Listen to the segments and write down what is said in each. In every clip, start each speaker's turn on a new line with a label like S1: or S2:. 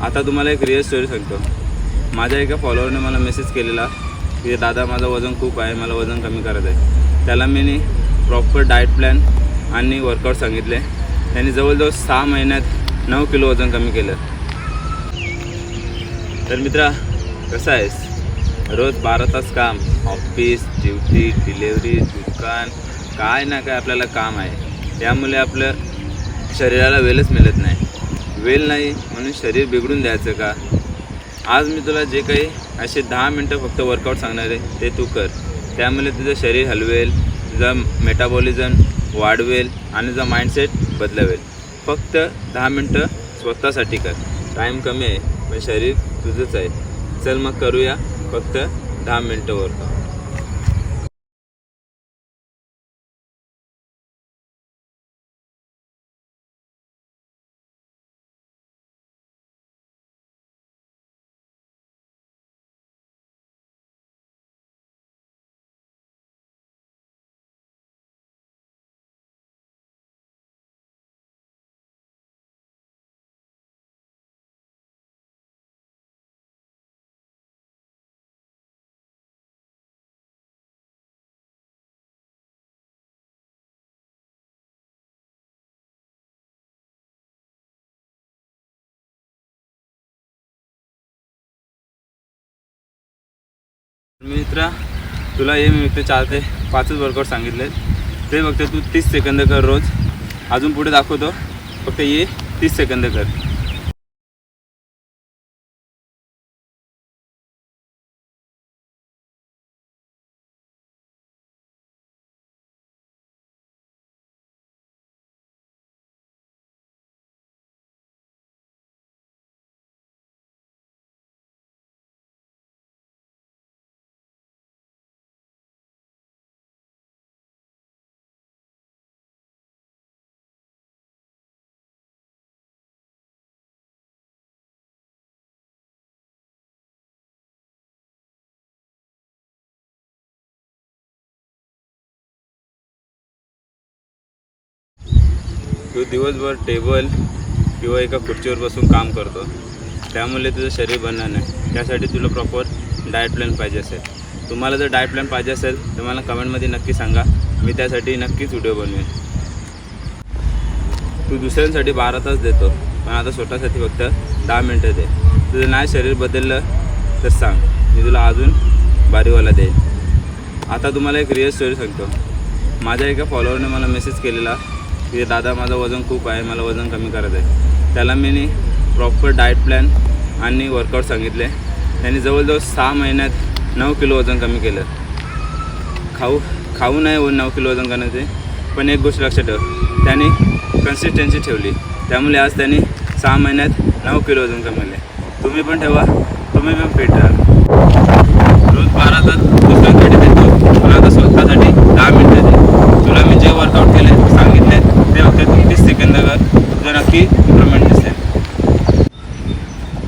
S1: आता तुम्हाला एक रिअल स्टोरी सांगतो. माझ्या एका फॉलोअरने मला मेसेज केलेला की दादा माझं वजन खूप आहे मला वजन कमी करायचं आहे. त्याला मी प्रॉपर डाएट प्लॅन आणि वर्कआउट सांगितले. त्यांनी जवळजवळ सहा महिन्यात नऊ किलो वजन कमी केलं. तर मित्रा कसं आहेस? रोज बारा तास काम ऑफिस ड्युटी डिलेवरी दुकान काय ना काय आपल्याला काम आहे. त्यामुळे आपलं शरीराला वेळच मिळत नाही. वेल नाही म्हणून शरीर बिघडून द्यायचं का? आज मी तुला जे काही असे दहा मिनटं फक्त वर्कआउट सांगणार आहे ते तू कर. त्यामुळे तुझं शरीर हलवेल तुझं मेटाबॉलिझम वाढवेल आणि तुझा माइंडसेट बदलवेल. फक्त दहा मिनटं स्वतःसाठी कर. टाईम कमी आहे पण शरीर तुझंच आहे. चल मग करूया फक्त दहा मिनटं वर्कआउट मित्रा तुला हे मी फक्त चार ते पाचच वर्कआउट सांगितले. ते फक्त तू तीस सेकंद कर रोज. अजून पुढे दाखवतो. फक्त ये तीस सेकंद कर. तू दिवसभर टेबल किंवा एका खुर्चीवर बसून काम करतो. त्यामुळे तुझं शरीर बनणार नाही. त्यासाठी तुला प्रॉपर डाएट प्लॅन पाहिजे असेल. तुम्हाला जर डाएट प्लॅन पाहिजे असेल तर मला कमेंटमध्ये नक्की सांगा. मी त्यासाठी नक्कीच व्हिडिओ बनवेन. तू दुसऱ्यांसाठी बारा तास देतो पण आता स्वतःसाठी फक्त दहा मिनटं दे. तुझं नाही शरीर बदललं तर सांग. मी तुला अजून बारीवाला देईन. आता तुम्हाला एक रिअल स्टोरी सांगतो. माझ्या एका फॉलोअरने मला मेसेज केलेला. की दादा माझं वजन खूप आहे मला वजन कमी करायचं आहे. त्याला मी प्रॉपर डाएट प्लॅन आणि वर्कआउट सांगितले. त्यांनी जवळजवळ सहा महिन्यात नऊ किलो वजन कमी केलं. खाऊ खाऊ नाही नऊ किलो वजन करण्याचे पण एक गोष्ट लक्षात ठेव त्याने कन्सिस्टन्सी ठेवली. त्यामुळे आज त्यांनी सहा महिन्यात नऊ किलो वजन कमवले. तुम्ही पण ठेवा तुम्ही पण फिट राहा. रोज बारा तास दुसऱ्यांसाठी देतो पण आता स्वतःसाठी दहा मिनटं दे तुला मी जे वर्कआउट केले सांगितले ते फक्त तू तीस सेकंद कर तुझं नक्की इम्प्रुव्हमेंट दिसेल.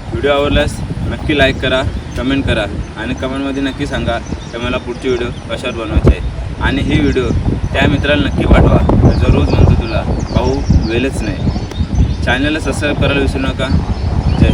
S1: व्हिडिओ आवडल्यास नक्की लाईक करा कमेंट करा आणि कमेंटमध्ये नक्की सांगा की मला पुढची व्हिडिओ कशावर बनवायची आहे. आणि ही व्हिडिओ त्या मित्राला नक्की पाठवा. जो रोज म्हणतो तुला भाऊ वेलच नाही. चॅनलला सबस्क्राईब करायला विसरू नका. जय